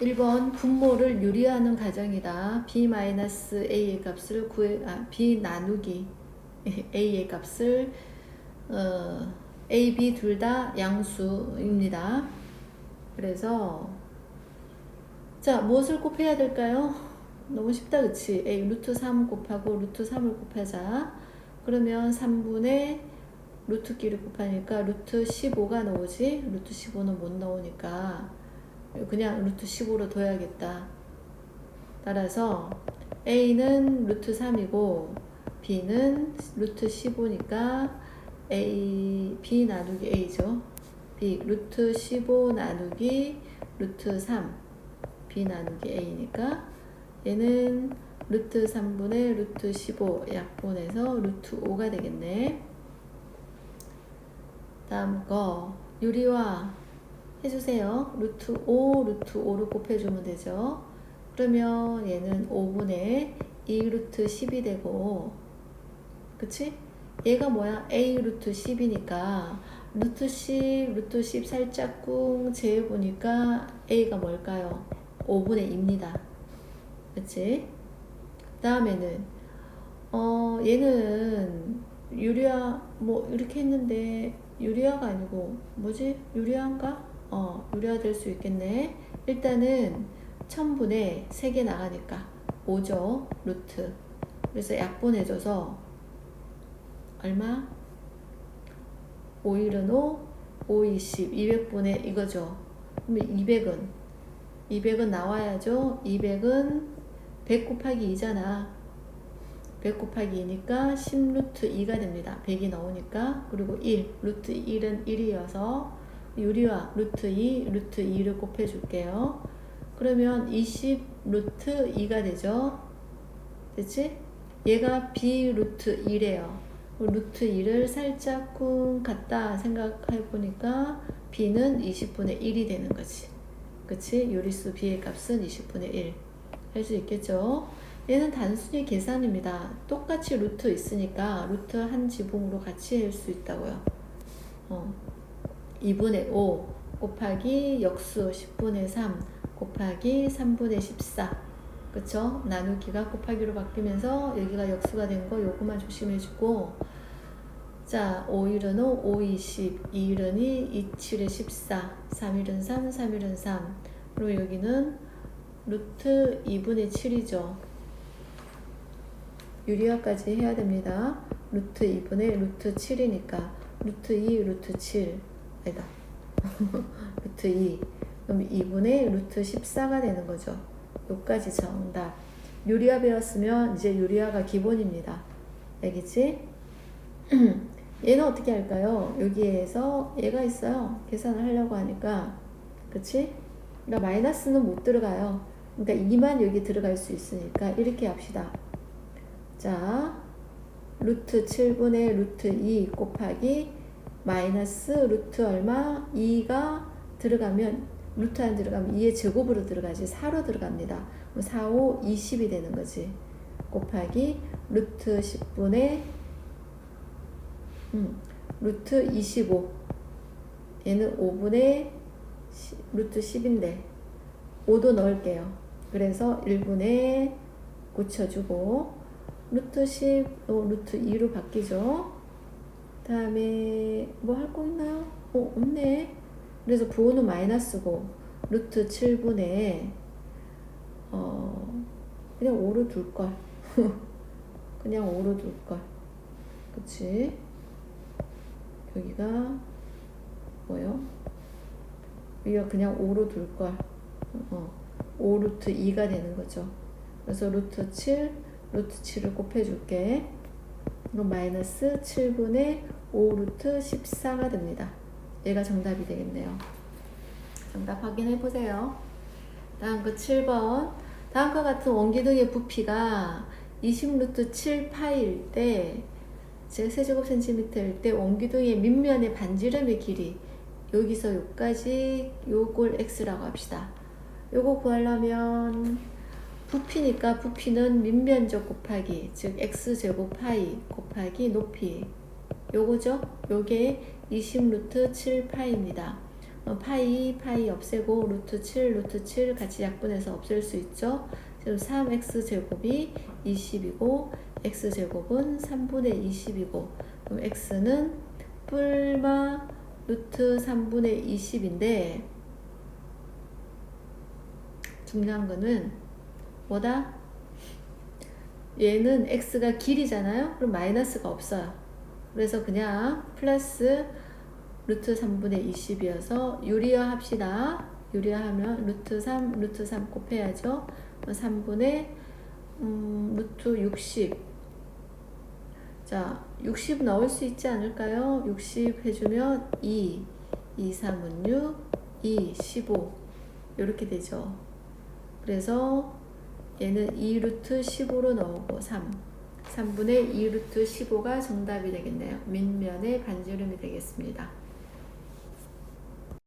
1번 분모를 유리하는 가정이다. b-a의 값을 구해 아, b 나누기 a의 값을 어, a, b 둘 다 양수입니다. 그래서 자 무엇을 곱해야 될까요? 너무 쉽다 그치? a 루트 3 곱하고 루트 3을 곱하자. 그러면 3분의 루트끼리 곱하니까 루트 15가 나오지? 루트 15는 못 나오니까 그냥 루트 15로 둬야겠다. 따라서 A는 루트 3이고 B는 루트 15니까 A, B 나누기 A죠. B 루트 15 나누기 루트 3 B 나누기 A니까 얘는 루트 3분의 루트 15 약분해서 루트 5가 되겠네. 다음 거 유리와 해주세요. 루트 5, 루트 5를 곱해주면 되죠. 그러면 얘는 5분의 2 루트 10이 되고, 그치? 얘가 뭐야? a 루트 10이니까, 루트 10, 루트 10 살짝 꿍 재보니까 a가 뭘까요? 5분의 2입니다. 그치? 다음에는, 어, 얘는 유리아, 뭐, 이렇게 했는데, 유리아가 아니고, 뭐지? 유리아인가? 어, 유리화 될수 있겠네. 일단은 1000분의 3개 나가니까 5죠. 루트. 그래서 약분해줘서 얼마? 5일은 5, 5, 20, 200분의 이거죠. 그러면 200은 200은 나와야죠. 200은 100 곱하기 2잖아. 100 곱하기 2니까 10 루트 2가 됩니다. 100이 나오니까. 그리고 1, 루트 1은 1이어서 유리와 루트 2, 루트 2를 곱해줄게요. 그러면 20 루트 2가 되죠. 됐지? 얘가 b 루트 2래요. 루트 2를 살짝 쿵 갖다 생각해 보니까 b는 20분의 1이 되는 거지. 그치? 요리수 b의 값은 20분의 1. 할 수 있겠죠? 얘는 단순히 계산입니다. 똑같이 루트 있으니까 루트 한 지붕으로 같이 할 수 있다고요. 어. 2분의 5 곱하기 역수 10분의 3 곱하기 3분의 14 그쵸? 나누기가 곱하기로 바뀌면서 여기가 역수가 된 거 요거만 조심해주고. 자 5일은 5, 5, 20, 2일은 2, 2, 7에 14 3일은 3, 3일은 3 그리고 여기는 루트 2분의 7이죠. 유리화까지 해야 됩니다. 루트 2분의 루트 7이니까 루트 2, 루트 7 아니다. 루트 2. 그럼 2분의 루트 14가 되는 거죠. 여기까지 정답. 유리화 배웠으면 이제 유리화가 기본입니다. 알겠지? 얘는 어떻게 할까요? 여기에서 얘가 있어요. 계산을 하려고 하니까. 그치? 그러니까 마이너스는 못 들어가요. 그러니까 2만 여기 들어갈 수 있으니까 이렇게 합시다. 자, 루트 7분의 루트 2 곱하기 마이너스 루트 얼마? 2가 들어가면 루트 안 들어가면 2의 제곱으로 들어가지 4로 들어갑니다. 4, 5, 20이 되는 거지. 곱하기 루트 10분의 음, 루트 25 얘는 5분의 시, 루트 10인데 5도 넣을게요. 그래서 1분의 고쳐주고 루트 10, 어, 루트 2로 바뀌죠. 다음에 뭐 할 거 있나요? 어, 없네. 그래서 부호는 마이너스고 루트 7분의 어 그냥 5로 둘걸. 그냥 5로 둘걸. 그치? 여기가 뭐요? 여기가 그냥 5로 둘걸. 어, 5 루트 2가 되는 거죠. 그래서 루트 7, 루트 7을 곱해줄게. 그럼 마이너스 7분의 5 루트 14가 됩니다. 얘가 정답이 되겠네요. 정답 확인해 보세요. 다음 그 7번. 다음과 같은 원기둥의 부피가 20 루트 7 파일 때, 즉 세제곱 센티미터일 때 원기둥의 밑면의 반지름의 길이 여기서 여기까지 요걸 x라고 합시다. 요거 구하려면 부피니까 부피는 밑면적 곱하기 즉 x제곱 파이 곱하기 높이 요거죠? 요게 20 루트 7 파이입니다. 어, 파이, 파이 없애고 루트 7, 루트 7 같이 약분해서 없앨 수 있죠. 지금 3x 제곱이 20이고 x 제곱은 3분의 20이고 그럼 x는 뿔마 루트 3분의 20인데 중요한 거는 뭐다? 얘는 x가 길이잖아요. 그럼 마이너스가 없어요. 그래서 그냥 플러스 루트 3분의 20이어서 유리화 합시다. 유리화하면 루트 3, 루트 3 곱해야죠. 3분의 음, 루트 60. 자, 60 넣을 수 있지 않을까요? 60 해주면 2, 2, 3은 6, 2, 15. 이렇게 되죠. 그래서 얘는 2 루트 15로 넣고 3. 3분의 2 루트 15가 정답이 되겠네요. 밑면의 반지름이 되겠습니다.